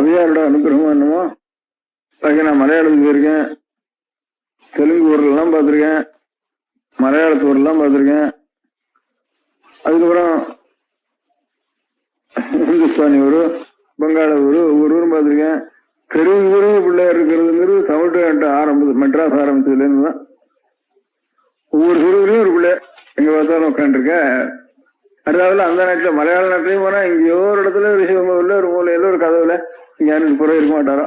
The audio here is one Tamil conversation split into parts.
அவையாரோட அனுகிரகம் என்னமோ? அதுக்கு நான் மலையாளம் போயிருக்கேன். தெலுங்கு ஊர்லாம் பார்த்துருக்கேன். மலையாளத்து ஊர்லாம் பார்த்துருக்கேன். அதுக்கப்புறம் இந்துஸ்தானி ஊர் பங்காள ஊர் ஒவ்வொரு ஊரும் பார்த்துருக்கேன். தெருவு தெருவு பிள்ளை இருக்கிறதுங்கிறது தமிழ்நாட்டு ஆரம்பிச்சு மெட்ராஸ் ஆரம்பிச்சதுலேருந்து தான். ஒவ்வொரு தெருவுலையும் ஒரு பிள்ளை. எங்கே பார்த்தாலும் உட்காந்துருக்கேன் அதாவது அந்த நாட்டில் மலையாள நாட்டிலையும் போனால் எங்கேயோ ஒரு இடத்துல ஒரு சிவங்கோவில் ஒரு மூலையில் ஒரு கதவுல இங்க யாரும் இருக்க மாட்டாரோ?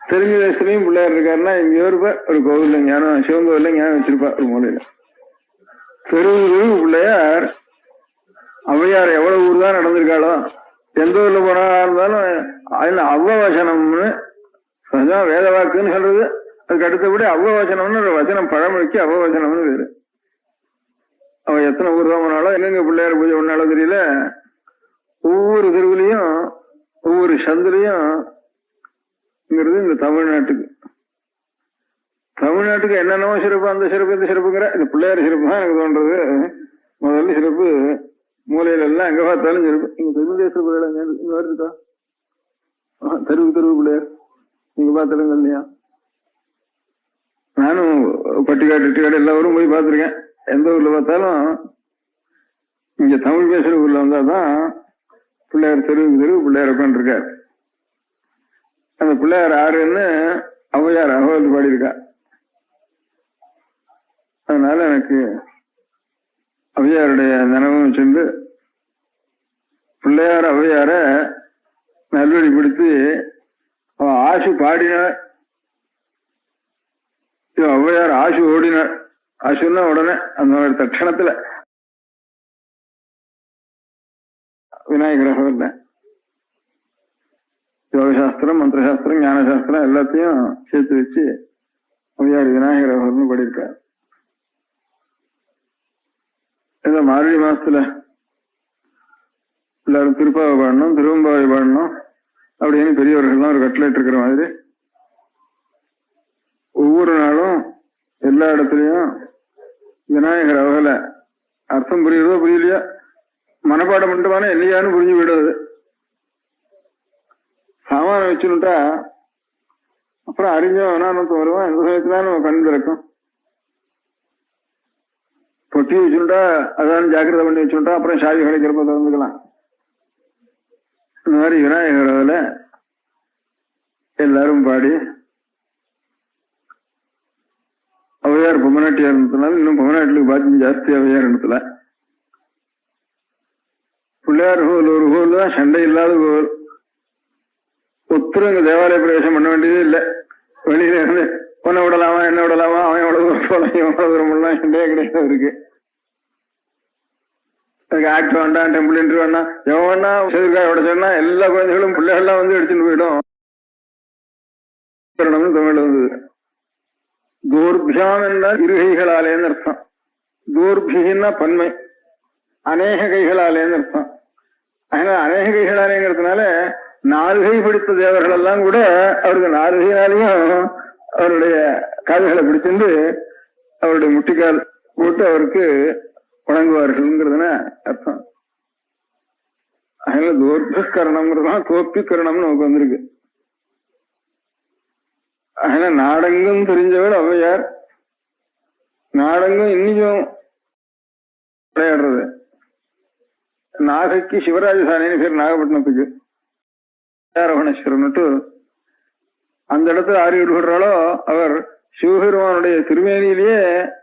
தெரிஞ்ச தேசத்துலையும் பிள்ளையார் இருக்காருன்னா எங்கேயோ இருப்ப ஒரு கோவில்ல ஞானம் சிவங்கோவில்ல ஞானம் வச்சிருப்பா ஒரு மூலையில. பெருவு பிள்ளையார் அவையார் எவ்வளவு ஊர் தான் நடந்திருக்காளோ எந்த ஊர்ல போனா இருந்தாலும் அதுல அவ்வவசனம்னு சகஜமா வேத வாக்குன்னு சொல்றது. அதுக்கு அடுத்தபடி அவ்வவசனம்னு ஒரு வசனம் பழமொழிக்கு அவ்வவசனம்னு வேறு அவன் எத்தனை ஊர் தான் போனாலும் எங்கெங்க பிள்ளையார் பூஜை பண்ணாலும் தெரியல. ஒவ்வொரு தெருவுலையும் ஒவ்வொரு சந்திலையும்ங்கிறது இந்த தமிழ்நாட்டுக்கு. தமிழ்நாட்டுக்கு என்னென்னவோ சிறப்பு அந்த சிறப்பு இந்த சிறப்புங்கிற இந்த பிள்ளையார் சிறப்பு தான் எனக்கு தோன்றது. முதல்ல சிறப்பு மூலையில எல்லாம் எங்க பார்த்தாலும் சிறப்பு. இங்க தெலுங்கு தேச பிள்ளைகள் இங்க வருதுக்கா? ஆ, தெருவு தெருவு பிள்ளையார். நீங்க பார்த்தாலும் இல்லையா நானும் பட்டிக்காடு இட்டிக்காடு எல்லா ஊரும் போய் பார்த்திருக்கேன். எந்த ஊர்ல பார்த்தாலும் இங்க தமிழ் பேசுற ஊர்ல வந்தாதான் பிள்ளையார் தெருவுக்கு தெருவு பிள்ளையார் உட்காந்துருக்கார் அந்த பிள்ளையார் ஆறுன்னு ஔவையார் அகவல் பாடியிருக்கா. அதனால எனக்கு ஔவையாருடைய நினைவும் சென்று பிள்ளையார் அவையார நல்வழிப்படுத்தி அவன் ஆசு பாடினார். இவன் ஔவையார் ஆசு ஓடினார். சொன்ன உடனே அந்த மாதிரி தட்சணத்துல விநாயகர் அகவல்ல யோகசாஸ்திரம் மந்திரசாஸ்திரம் ஞானசாஸ்திரம் எல்லாத்தையும் சேர்த்து வச்சு ஔவையார் விநாயகர் படியிருக்கார். இந்த மார்கழி மாசத்துல எல்லாரும் திருப்பாவை பாடணும் திருவம்பாவை பாடணும் அப்படின்னு பெரியவர்கள்லாம் ஒரு கட்டளைட் இருக்கிற மாதிரி ஒவ்வொரு நாளும் எல்லா இடத்துலயும் விநாயகர் அவகல அர்த்தம் புரியுறதோ புரியலையோ? மனப்பாடம் பண்ணிட்டுவானே இல்லையான்னு புரிஞ்சு விடுறது சாமானம் வச்சுட்டா அப்புறம் அறிஞ்சவன் வேணான்னு வருவான் இந்த சமயத்துல நம்ம கண் திறக்கும்? பொட்டி வச்சுட்டா அதான் ஜாக்கிரதை பண்ணி வச்சுட்டா அப்புறம் சாவி கிடைக்கிறப்ப திறந்துக்கலாம். இந்த மாதிரி விநாயகர் எல்லாரும் பாடி ஔவையார் பொம்மநாட்டியார் இருந்ததுனால இன்னும் பொம்மநாட்டிலுக்கு பாத்தியம் ஜாஸ்தி ஔவையார் இடத்துல பிள்ளையார் கோவில் ஒரு கோவில் தான் சண்டை இல்லாத கோவில் ஒத்துருங்க இங்க தேவாலய பிரவேசம் பண்ண வேண்டியதே இல்லை. வெளியில இருந்து உன்னை விடலாமா என்ன விடலாமா அவன் எவ்வளவு தூரம் போலாம் எவ்வளவு தூரம் சண்டையே கிடையாது இருக்கு அதுக்கு ஆக்டர் வேண்டாம் டெம்பிள் இன்டர் வேண்டாம். எவன் வேணா செதுக்காய் விட சொன்னா எல்லா குழந்தைகளும் பிள்ளைகள்லாம் வந்து எடுத்துட்டு போயிடும். தருணம்னு தமிழ்ல வந்தது தூர்பியான்னா என்றால் இருகைகளாலேன்னு அர்த்தம் தூர்பிகின்னா பன்மை. அநேக கைகளாலேன்னு அர்த்தம் அதனால அநேக கைகளாலேங்கிறதுனால நாலு கை பிடித்த தேவர்கள் எல்லாம் கூட அவருக்கு நாலு அவருடைய கால்களை பிடிச்சிருந்து அவருடைய முட்டிக்கால் போட்டு அவருக்கு வணங்குவார்கள்ங்கிறதுனா அர்த்தம். அதனால தோர்பகரணம்ங்கிறதுலாம் கோப்பிக்கரணம்னு நமக்கு வந்திருக்கு. ஆனா நாடெங்கும் தெரிஞ்சவர் ஔவையார். நாடெங்கும் இன்னைக்கும் விளையாடுறது. நாகைக்கு சிவராஜசானின்னு பேர் நாகப்பட்டினத்துக்கு. ஆரோகணேஸ்வரன்ட்டு அந்த இடத்துல ஆறு விடுபடுறாளோ அவர் சிவபெருமானுடைய திருமேனியிலேயே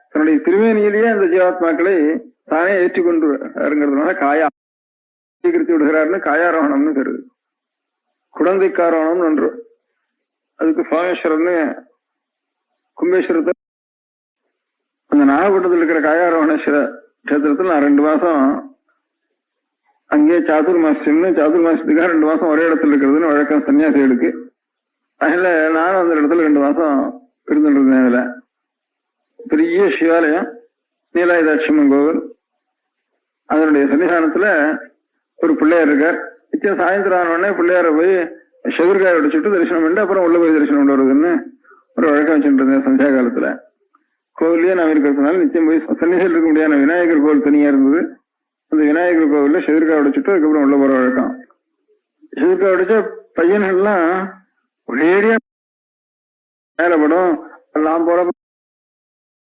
தன்னுடைய திருமேனியிலேயே அந்த ஜீவாத்மாக்களை தானே ஏற்றுக்கொண்டு இருங்கிறதுனால காயா சீக்கிரத்தி விடுகிறார்னு காயாரோகணம்னு கருது குழந்தைக்காரோகணம் ஒன்று. அதுக்கு சுவாமேஸ்வரர்னு கும்பேஸ்வரத்தை அந்த நாகப்பட்டினத்தில் இருக்கிற காயாரவணேஸ்வர கஷேத்திரத்தில் நான் ரெண்டு மாதம் அங்கேயே சாத்துர் மாசம்னு சாத்துர் மாசத்துக்காக ரெண்டு மாதம் ஒரே இடத்துல இருக்கிறதுன்னு வழக்கம் சன்னியாசிகளுக்கு அதில் நானும் அந்த இடத்துல ரெண்டு மாதம் இருந்துட்டு இருந்தேன் அதில். பெரிய சிவாலயம் நீலாயுதாட்சியம்மன் கோவில். அதனுடைய சன்னிதானத்தில் ஒரு பிள்ளையார் இருக்கார். நிச்சயம் சாயந்தரம் ஆன பிள்ளையாரை பிள்ளையார போய் செகுர்காய் உடைச்சிட்டு தரிசனம் பண்ணிட்டு அப்புறம் உள்ள போய் தரிசனம் கொண்டு வருதுன்னு ஒரு வழக்கம் வச்சுட்டு இருந்தேன் சந்தியா காலத்துல. கோவில்லயே நான் இருக்கிறதுனால நிச்சயம் போய் சன்னிதியில் இருக்க முடியாத விநாயகர் கோவில் தனியா இருந்தது. அந்த விநாயகர் கோவில்ல செதிர்காய் உடைச்சிட்டு அதுக்கப்புறம் உள்ள போற வழக்கம். செதிர்காய் அடிச்ச பையன்கள்லாம் ஒரேடியா மேலப்படும் எல்லாம் போற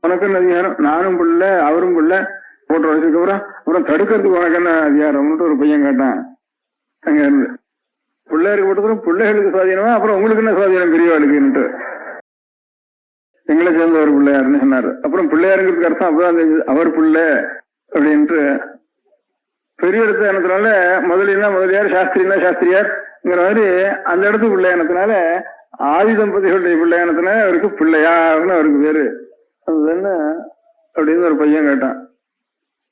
உனக்குன்னு அதிகாரம் நானும் புள்ள அவரும் புள்ள போட்டு வச்சதுக்கு அப்புறம் அப்புறம் தடுக்கிறதுக்கு உனக்கு என்ன அதிகாரம்னு ஒரு பையன் கேட்டான். அங்க இருந்து. பிள்ளைகளுக்கு போட்டதும் பிள்ளைகளுக்கு சுவாதீனமா அப்புறம் உங்களுக்கு என்ன சுவாதீனம்? பெரியவாளுக்குன்ட்டு எங்களை சேர்ந்த ஒரு பிள்ளையாருன்னு சொன்னாரு. அப்புறம் பிள்ளையாருங்கிறதுக்கு அர்த்தம் அப்பதான் தெரிஞ்சது, அவர் பிள்ளை அப்படின்ட்டு. பெரிய இடத்து எண்ணத்தினால முதலினா முதலியார் சாஸ்திரினா சாஸ்திரியார்ங்கிற மாதிரி அந்த இடத்து பிள்ளையானத்தினால ஆதி தம்பதிகளுடைய பிள்ளையானத்தினால அவருக்கு பிள்ளையார்னு அவருக்கு பேரு. அது என்ன? அப்படின்னு ஒரு பையன் கேட்டான்.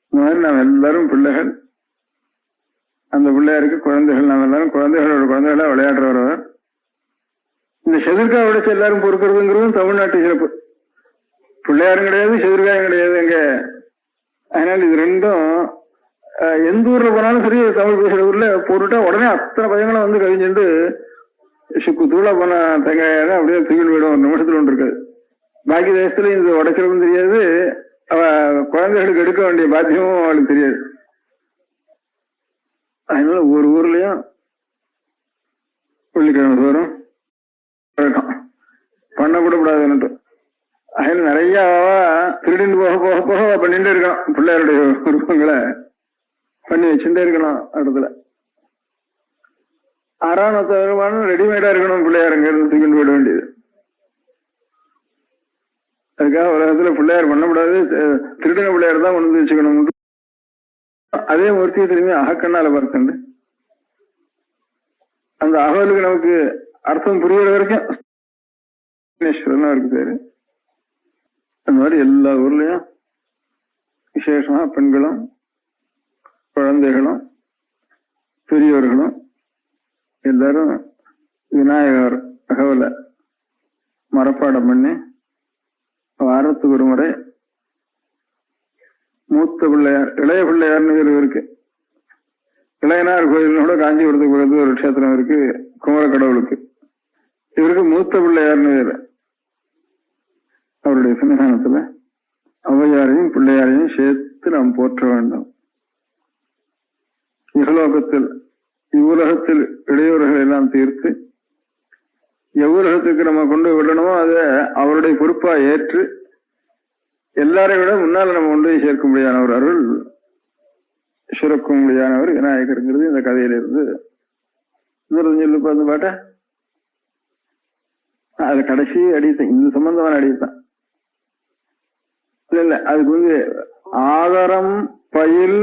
இந்த மாதிரி நாம் எல்லாரும் பிள்ளைகள். அந்த பிள்ளையாருக்கு குழந்தைகள் நாம் எல்லாரும் குழந்தைகளோட குழந்தைகளா விளையாடுறவர் இந்த செதிர்காய் உடைச்சு எல்லாரும் பொறுக்கிறதுங்கிறதும் தமிழ்நாட்டு சிறப்பு. பிள்ளையாரும் கிடையாது செதிர்காயும் கிடையாது எங்க அதனால இது ரெண்டும் எந்த ஊர்ல போனாலும் சரி தமிழ் பேசுற ஊர்ல போட்டுட்டா உடனே அத்தனை பையங்களும் வந்து கவிஞ்சுட்டு சுக்கு தூளா போன தேங்காய் அப்படியே தூக்கிட்டு போயிடும் ஒரு நிமிஷத்துல ஒன்று இருக்காது பாக்கி தேசத்துல இது உடைக்கிறதும் தெரியாது. அவ குழந்தைகளுக்கு எடுக்க வேண்டிய பாத்தியமும் அவளுக்கு தெரியாது. அதனால ஒரு ஊர்லயும் வெள்ளிக்கிழமை தோறும் வழக்கம் பண்ணக்கூட கூடாதுன்னுட்டு அதனால நிறைய திருடிந்து திருடின்னு போக போக போக பண்ணிட்டு இருக்கணும். பிள்ளையாருடைய உருவங்களை பண்ணி வச்சுட்டே இருக்கணும் இடத்துல. ஆறாம் ரெடிமேடா இருக்கணும் பிள்ளையாருங்கிறது இருந்து தூக்கிட்டு போயிட வேண்டியது. அதுக்காக உலகத்துல பிள்ளையார் பண்ணக்கூடாது திருடின பிள்ளையார் தான் கொண்டு வந்து வச்சுக்கணும். அதே மூர்த்தி திரும்பி அகக்கண்ணால பார்த்துண்டு. அந்த அகவலுக்கு நமக்கு அர்த்தம் புரியுற வரைக்கும் விக்னேஸ்வரன் அவருக்கு பேரு. அந்த மாதிரி எல்லா ஊர்லயும் விசேஷமா பெண்களும் குழந்தைகளும் பெரியவர்களும் எல்லாரும் விநாயகர் அகவலை மரப்பாடம் பண்ணி வாரத்துக்கு ஒரு முறை மூத்த பிள்ளையார் இளைய பிள்ளையார்னு பேர் இருக்கு. இளையனார் கோயிலோட காஞ்சிபுரத்துக்கு பக்கத்துல ஒரு க்ஷேத்திரம் இருக்கு குமர கடவுளுக்கு இவருக்கு மூத்த பிள்ளையார்னு பேரு. அவருடைய சன்னிதானத்துல ஔவையாரையும் பிள்ளையாரையும் சேர்த்து நாம் போற்ற வேண்டும். இகலோகத்தில் இவ்வுலகத்தில் இடையூறுகளை எல்லாம் தீர்த்து எவ்வுலகத்துக்கு நம்ம கொண்டு விடணுமோ அதை அவருடைய பொறுப்பா ஏற்று எல்லாரையும் விட முன்னால் நம்ம கொண்டு சேர்க்க முடியாதவர் அருள் சுரக்க முடியாதவர் விநாயகருங்கிறது இந்த கதையிலிருந்து இன்னொரு சொல்லுப்பா அந்த பாட்ட. அது கடைசி அடித்தான் இந்த சம்பந்தமான அடித்தான் இல்ல இல்ல அதுக்கு வந்து ஆதரம் பயில்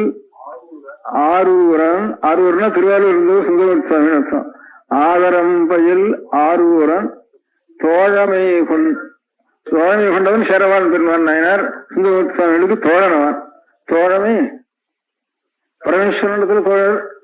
ஆரூரன் ஆரூரனா திருவாரூர் இருந்தது சுந்தரமூர்த்தி சுவாமி அர்த்தம். ஆதரம் பயில் ஆரூரன் தோழமை கொண் தோழமை கொண்டவன் சேரவான் பெருமான் நாயனார். சுந்தரமூர்த்தி சுவாமிகளுக்கு தோழனவன். தோழமை பரமேஸ்வரனிடத்துல தோழர்.